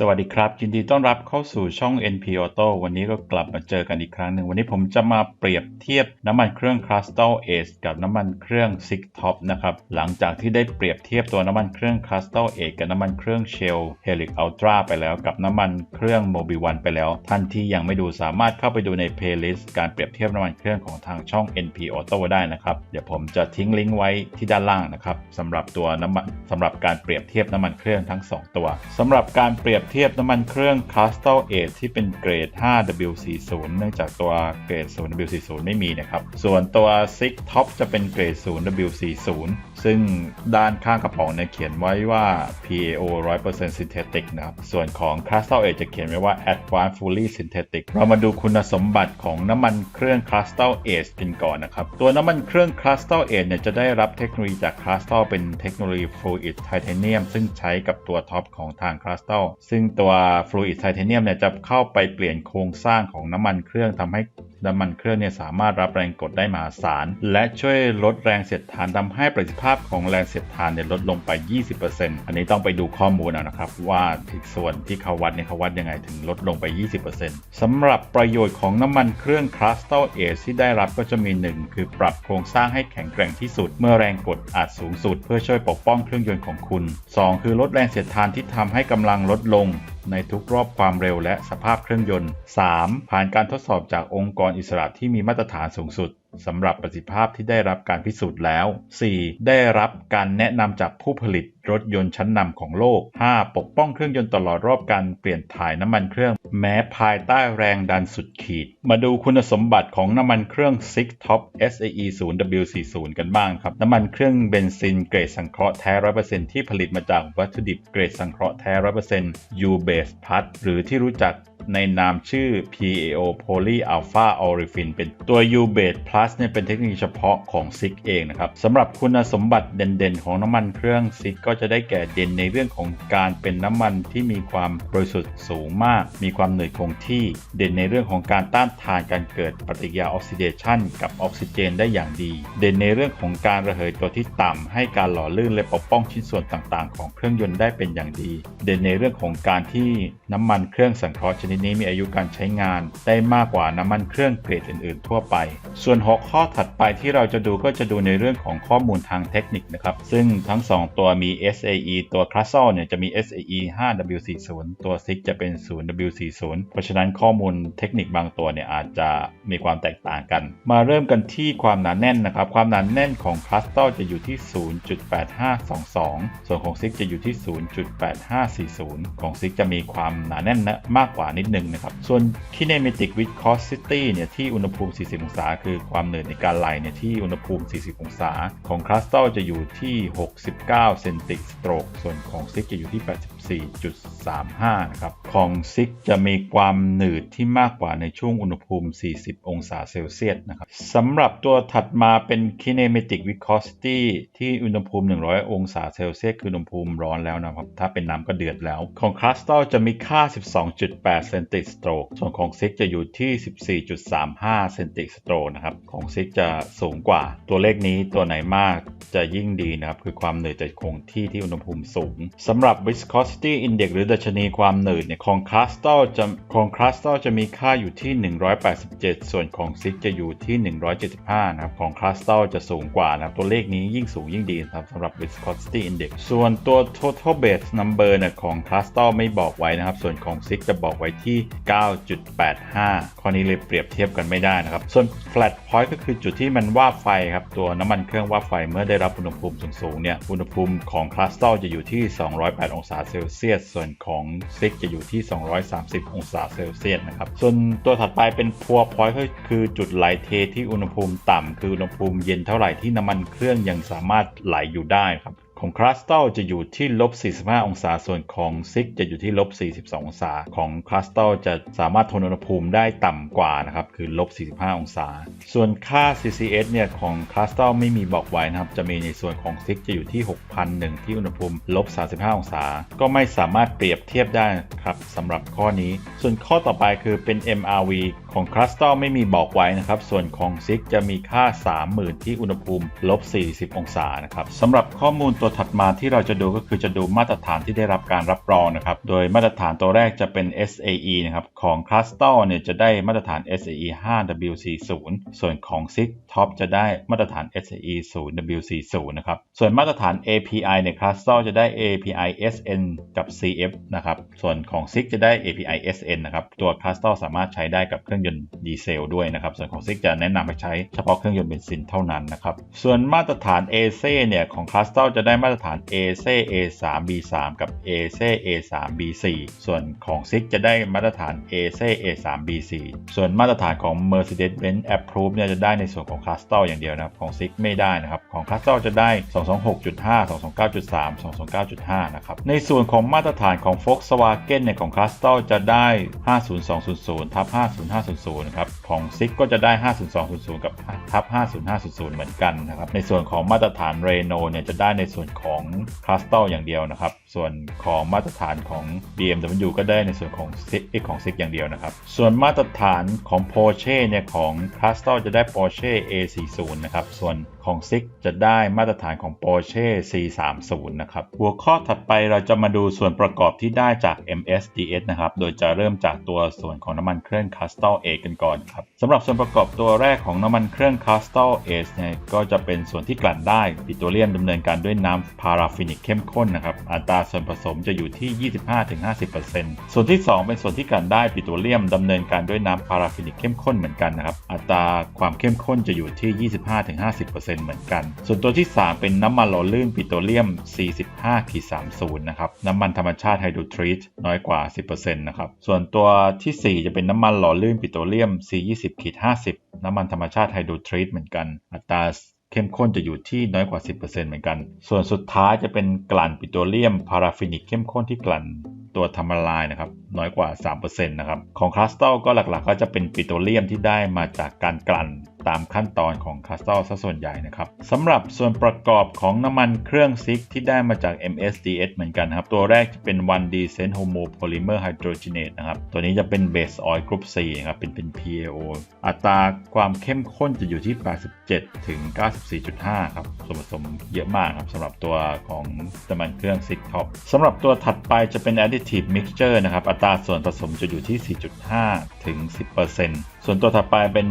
สวัสดีครับ ยินดีต้อนรับเข้าสู่ช่อง NP Auto วันนี้ก็กลับมาเจอกันอีกครั้งหนึ่ง วันนี้ผมจะมาเปรียบเทียบน้ำมันเครื่อง Crystal Ace กับน้ำมันเครื่อง Six Top นะครับ หลังจากที่ได้เปรียบเทียบตัวน้ำมันเครื่อง Crystal Ace กับน้ำมันเครื่อง Shell Helix Ultra ไปแล้ว กับน้ำมันเครื่อง Mobil One ไปแล้ว ท่านที่ยังไม่ดูสามารถเข้าไปดูใน playlist การเปรียบเทียบน้ำมันเครื่องของทางช่อง NP Auto ได้นะครับ เดี๋ยวผมจะทิ้งลิงก์ไว้ที่ด้านล่างนะครับสำหรับตัวน้ำมันสำหรับการเปรียบเทียบน้ำมันเครื่องทั้งสองตัวสำหรับการเปรียบเทียบน้ำมันเครื่อง Crystal Ace ที่เป็นเกรด 5W40 เนื่องจากตัวเกรด 0W40 ไม่มีนะครับ ส่วนตัว Six Top จะเป็นเกรด 0W40 ซึ่งด้านข้างกระป๋องเนี่ยเขียนไว้ว่า PAO 100% synthetic นะครับ ส่วนของ Crystal Ace จะเขียนไว้ว่า Advanced Fully Synthetic เรามาดูคุณสมบัติของน้ำมันเครื่อง Crystal Ace กันก่อนนะครับ ตัวน้ำมันเครื่อง Crystal Ace เนี่ยจะได้รับเทคโนโลยีจาก Crystal เป็นเทคโนโลยี Fluid Titanium ซึ่งใช้กับตัวท็อปของทาง Crystal ซึ่งซึ่งตัว Fluid Titanium เนี่ยจะเข้าไปเปลี่ยนโครงสร้างของน้ำมันเครื่องทำให้ น้ำมันเครื่องเนี่ยสามารถรับแรงกดได้มหาศาล และช่วยลดแรงเสียดทานทำให้ประสิทธิภาพของแรงเสียดทานเนี่ยลดลงไป 20%อันนี้ต้องไปดูข้อมูลนะครับ ว่าส่วนที่เขาวัดเนี่ยเขาวัดยังไงถึงลดลงไป 20%สำหรับประโยชน์ของน้ำมันเครื่อง Crystal Ace ที่ได้รับก็จะมี 1 คือปรับโครงสร้างให้แข็งแกร่งที่สุด เมื่อแรงกดอาจสูงสุด เพื่อช่วยปกป้องเครื่องยนต์ของคุณ 2 คือลดแรงเสียดทานที่ทำให้กำลังลดลง ในทุกรอบความเร็วและสภาพเครื่องยนต์ 3. ผ่านการทดสอบจากองค์กรอิสระที่มีมาตรฐานสูงสุด สำหรับประสิทธิภาพที่ได้รับการพิสูจน์แล้ว 4. ได้รับการแนะนำจากผู้ผลิตรถยนต์ชั้นนำของโลก 5. ปกป้องเครื่องยนต์ตลอดรอบการเปลี่ยนถ่ายน้ำมันเครื่อง แม้ภายใต้แรงดันสุดขีด มาดูคุณสมบัติของน้ำมันเครื่อง Six Top SAE 0W40 กันบ้างครับ น้ำมันเครื่องเบนซินเกรดสังเคราะห์แท้ 100%ที่ผลิตมาจากวัตถุดิบเกรดสังเคราะห์แท้ 100% U-Base Plus หรือที่รู้จัก ในนามชื่อ PAO Poly Alpha Olefin เป็นตัว U-Base Plus เนี่ยเป็นเทคโนโลยีเฉพาะของ SIG เองนะครับสำหรับคุณสมบัติเด่นๆ ของน้ำมันเครื่อง SIG ก็จะได้แก่เด่นในเรื่องของการเป็นน้ำมันที่มีความบริสุทธิ์สูงมาก มีความเหนื่อยคงที่ เด่นในเรื่องของการต้านทานการเกิดปฏิกิริยาออกซิเดชันกับออกซิเจนได้อย่างดี เด่นในเรื่องของการระเหยตัวที่ต่ำให้การหล่อลื่นและปกป้องชิ้นส่วนต่างๆ ของเครื่องยนต์ได้เป็นอย่างดี เด่นในเรื่องของการที่น้ำมันเครื่องสังเคราะห์ชนิดนี้มีอายุการใช้งานได้มากกว่าน้ำมันเครื่องเกรดอื่น ๆ ทั่วไป ส่วนหัวข้อถัดไปที่เราจะดูก็จะดูในเรื่องของข้อมูลทางเทคนิคนะครับ ซึ่งทั้ง 2 ตัวมี SAE ตัว c r u s t a l เนี่ยจะมี SAE 5W40 ตัว SIG จะเป็น 0W40 เพราะฉะนั้นข้อมูลเทคนิคบางตัวเนี่ยอาจจะมีความแตกต่างกัน มาเริ่มกันที่ความหนาแน่นนะครับ ความหนาแน่นของ c r u s t a l จะอยู่ที่ 0.8522 ส่วนของ SIG จะอยู่ที่ 0.8540 ของ SIG จะมีความหนาแน่นนะมากกว่านิดนึงนะครับ ส่วน kinematic viscosity เนี่ยที่อุณหภูมิ 40 องศา คือความหนืดในการไหลเนี่ยที่อุณหภูมิ 40 องศา ของ crystal จะอยู่ที่ 69 เซนติสโตรก ส่วนของ SIG จะอยู่ที่ 84.35 นะครับ ของ SIG จะมีความหนืดที่มากกว่าในช่วงอุณหภูมิ 40 องศาเซลเซียสนะครับสำหรับตัวถัดมาเป็น kinematic viscosity ที่อุณหภูมิ 100 องศาเซลเซียสคืออุณหภูมิร้อนแล้วนะครับ ถ้าเป็นน้ำก็เดือดแล้ว ของ crystal จะมีค่า 12.8เซนติสโตรกส่วนของ SIG จะอยู่ที่ 14.35เซนติสโตรกนะครับของ SIG จะสูงกว่า ตัวเลขนี้ตัวไหนมากจะยิ่งดีนะครับ คือความหนืดจะคงที่ที่อุณหภูมิสูงสำหรับ viscosity index หรือดัชนีความหนืดเนี่ยของ crystal จะของ crystal จะมีค่าอยู่ที่ 187 ส่วนของ SIG จะอยู่ที่ 175 นะครับ ของ crystal จะสูงกว่านะครับ ตัวเลขนี้ยิ่งสูงยิ่งดีนะครับสำหรับ viscosity index ส่วนตัว total base number เนี่ยของ crystal ไม่บอกไว้นะครับ ส่วนของ SIG จะบอกไว้ที่ 9.85 ข้อนี้เลยเปรียบเทียบกันไม่ได้นะครับ ส่วน flat point ก็คือจุดที่มันว่าไฟครับ ตัวน้ำมันเครื่องว่าไฟเมื่อได้รับอุณหภูมิสูงๆ เนี่ย อุณหภูมิของ crystal จะอยู่ที่ 208 องศาเซลเซียส ส่วนของ SIG จะอยู่ที่ 230 องศาเซลเซียสนะครับ ส่วนตัวถัดไปเป็น pour point ก็คือจุดไหลเทที่อุณหภูมิต่ำคืออุณหภูมิเย็นเท่าไหร่ที่น้ำมันเครื่องยังสามารถไหลอยู่ได้ครับ ของคริสตัลจะอยู่ที่ลบ 45 องศา ส่วนของซิกจะอยู่ที่ลบ 42 องศา ของคริสตัลจะสามารถทนอุณหภูมิได้ต่ำกว่านะครับ คือลบ 45 องศา ส่วนค่า CCS เนี่ยของคริสตัลไม่มีบอกไว้นะครับ จะมีในส่วนของซิกจะอยู่ที่ 6,001 ที่อุณหภูมิลบ 35 องศา ก็ไม่สามารถเปรียบเทียบได้ ครับสำหรับข้อนี้ ส่วนข้อต่อไปคือเป็น MRV ของคริสตัลไม่มีบอกไว้นะครับ ส่วนของซิกจะมีค่า 30,000 ที่อุณหภูมิลบ 40 องศานะครับสำหรับข้อมูลตัวตัวถัดมาที่เราจะดูก็คือจะดูมาตรฐานที่ได้รับการรับรองนะครับโดยมาตรฐานตัวแรกจะเป็น SAE นะครับของ c l u s t a l เนี่ยจะได้มาตรฐาน SAE 5W40 ส่วนของ SIG Top จะได้มาตรฐาน SAE 0W40 นะครับส่วนมาตรฐาน API ใน c l u s t a l จะได้ API SN กับ CF นะครับส่วนของของ SIG จะได้ API SN นะครับ ตัว c l u s t a l สามารถใช้ได้กับเครื่องยนต์ดีเซลด้วยนะครับ ส่วนของ SIG จะแนะนำให้ใช้เฉพาะเครื่องยนต์เบนซินเท่านั้นนะครับ ส่วนมาตรฐาน AC เนี่ยของ c l u s t a l จะได้มาตรฐาน AC A3 B3 กับ AC A3 B4 ส่วนของ SIG จะได้มาตรฐาน AC A3 B4 ส่วนมาตรฐานของ Mercedes-Benz Approve เนี่ยจะได้ในส่วนของ c l u s t a l อย่างเดียวนะครับ ของ SIG ไม่ได้นะครับ ของ c l u s t a l จะได้ 226.5 229.3 229.5 นะครับ ในส่วนของมาตรฐานของ Volkswagen เนี่ยของ c l u s t a l จะได้ 50200 ทับ 50500นะครับ ของ SIG ก็จะได้ 50200 กับทับ 50500 เหมือนกันนะครับ ในส่วนของมาตรฐาน Renault เนี่ยจะได้ในส่วนของ c l u s t a l อย่างเดียวนะครับ ส่วนของมาตรฐานของ BMW ก็ได้ในส่วนของ SIG ของ SIG อย่างเดียวนะครับ ส่วนมาตรฐานของ Porsche เนี่ยของ c l u s t a l จะได้ Porsche A40 นะครับ ส่วนของ SIG จะได้มาตรฐานของ Porsche C30 นะครับ หัวข้อถัดไปเราจะมาดูส่วนประกอบที่ได้จาก MSDS นะครับ โดยจะเริ่มจากตัวส่วนของน้ำมันเครื่อง c a s t a l A กันก่อนครับสำหรับส่วนประกอบตัวแรกของน้ำมันเครื่อง c a s t a l A เนี่ยก็จะเป็นส่วนที่กลั่นได้ปิโตรเลียมดำเนินการด้วยน้ำพาราฟินิกเข้มข้นนะครับ อัตราส่วนผสมจะอยู่ที่ 25-50%ส่วนที่ 2 เป็นส่วนที่กลั่นได้ปิโตรเลียมดำเนินการด้วยน้ำพาราฟินิกเข้มข้นเหมือนกันนะครับอัตราความเข้มข้นจะอยู่ที่ 25-50%เหมือนกัน ส่วนตัวที่ 3 เป็นน้ำมันหล่อลื่นปิโตรเลียม 45-30 นะครับน้ำมันธรรมชาติไฮโดรทรีตน้อยกว่า 10%นะครับ ส่วนตัวทีสี่ 4 จะเป็นน้ำมันหล่อลื่นปิโตรเลียม C20-50 น้ำมันธรรมชาติไฮโดรทรีตเหมือนกัน อัตราเข้มข้นจะอยู่ที่น้อยกว่า 10%เหมือนกัน ส่วนสุดท้ายจะเป็นกลั่นปิโตรเลียมพาราฟินิกเข้มข้นที่กลั่นตัวทำละลายนะครับน้อยกว่า 3%นะครับของคลาสตอลก็หลักๆ ก็จะเป็นปิโตรเลียมที่ได้มาจากการกลั่น ตามขั้นตอนของคาสตอลซะส่วนใหญ่นะครับสำหรับส่วนประกอบของน้ำมันเครื่องซิกที่ได้มาจาก MSDS เหมือนกันครับ ตัวแรกจะเป็น 1 decent homo polymer hydrogenate นะครับ ตัวนี้จะเป็น base oil group C ครับเป็นเป็น PAO อัตราความเข้มข้นจะอยู่ที่ 87 ถึง 94.5 ครับส่วนผสมเยอะมากครับสำหรับตัวของน้ำมันเครื่องซิกท็อปสำหรับตัวถัดไปจะเป็น additive mixture นะครับ อัตราส่วนผสมจะอยู่ที่ 4.5 ถึง 10% ส่วนตัวถัดไปเป็น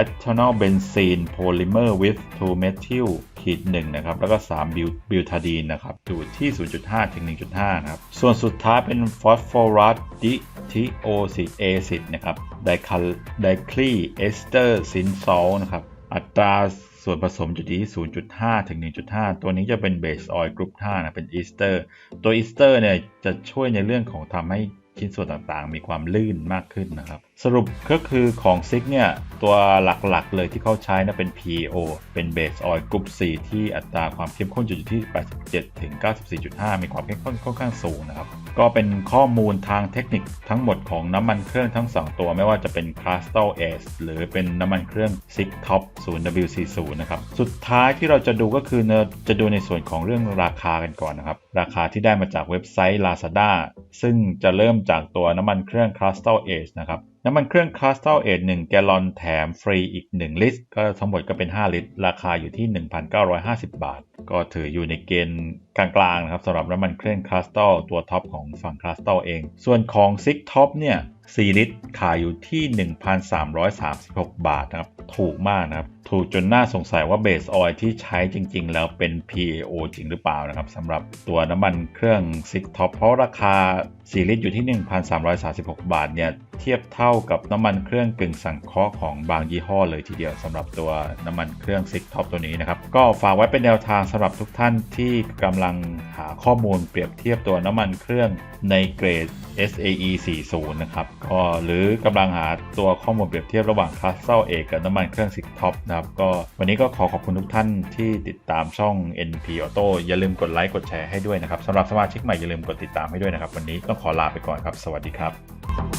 ethanol benzene polymer with 2 methyl ขีด1นะครับ แล้วก็3บิวบิวทาดีนนะครับ อยู่ที่ 0.5 ถึง 1.5 นะครับ ส่วนสุดท้ายเป็น phosphorus d t o 4 acid นะครับ d i c l y ester sin salt นะครับ อัตราส่วนผสมอยู่ที่ 0.5 ถึง 1.5 ตัวนี้จะเป็น base oil group 5นะ เป็น ester ตัว ester เนี่ยจะช่วยในเรื่องของทำให้ชิ้นส่วนต่างๆ มีความลื่นมากขึ้นนะครับ สรุปก็คือของซิกเนี่ยตัวหลักๆเลยที่เขาใช้นะเป็น PO เป็น Base Oil Group 4 ที่อัตราความเข้มข้นอยู่ที่ 87 ถึง 94.5 มีความเข้มข้นค่อนข้างสูงนะครับ ก็เป็นข้อมูลทางเทคนิคทั้งหมดของน้ำมันเครื่องทั้ง 2 ตัวไม่ว่าจะเป็น c r y s t a l S หรือเป็นน้ำมันเครื่อง Sig Top 0WC0 นะครับ สุดท้ายที่เราจะดูก็คือจะดูในส่วนของเรื่องราคากันก่อนนะครับ ราคาที่ได้มาจากเว็บไซต์ Lazada ซึ่งจะเริ่มจากตัวน้ำมันเครื่อง c r y s t a l S นะครับ น้ำมันเครื่อง c r y s t a l 1 1แกลลอนแถมฟรีอีก 1 ลิตร ก็ทั้งหมดก็เป็น 5 ลิตร ราคาอยู่ที่ 1,950 บาท ก็ถืออยู่ในเกณฑ์กลางๆนะครับสำหรับน้ำมันเครื่องคาสเตลตัวท็อปของฝั่งคาสเตลเอง ส่วนของซิกท็อปเนี่ย4ลิตรขายอยู่ที่ 1,336 บาทนะครับ ถูกมากนะครับ ถูกจนน่าสงสัยว่าเบสออยที่ใช้จริง ๆ แล้วเป็น PAO จริงหรือเปล่านะครับสำหรับตัวน้ำมันเครื่อง Sig Top เพราะราคา 4 ลิตรอยู่ที่ 1,336 บาทเนี่ยเทียบเท่ากับน้ำมันเครื่องกึ่งสังเคราะห์ของบางยี่ห้อเลยทีเดียวสำหรับตัวน้ำมันเครื่อง Sig Top ตัวนี้นะครับก็ฝากไว้เป็นแนวทางสำหรับทุกท่านที่กำลังหาข้อมูลเปรียบเทียบตัวน้ำมันเครื่องในเกรด SAE 40 นะครับก็หรือกำลังหาตัวข้อมูลเปรียบเทียบระหว่างคลาสเซลเอกกับน้ำมันเครื่องซิกท็อปนะครับก็วันนี้ก็ขอขอบคุณทุกท่านที่ติดตามช่อง NP Auto อย่าลืมกดไลค์กดแชร์ให้ด้วยนะครับสำหรับสมาชิกใหม่อย่าลืมกดติดตามให้ด้วยนะครับ วันนี้ก็ขอลาไปก่อนครับ สวัสดีครับ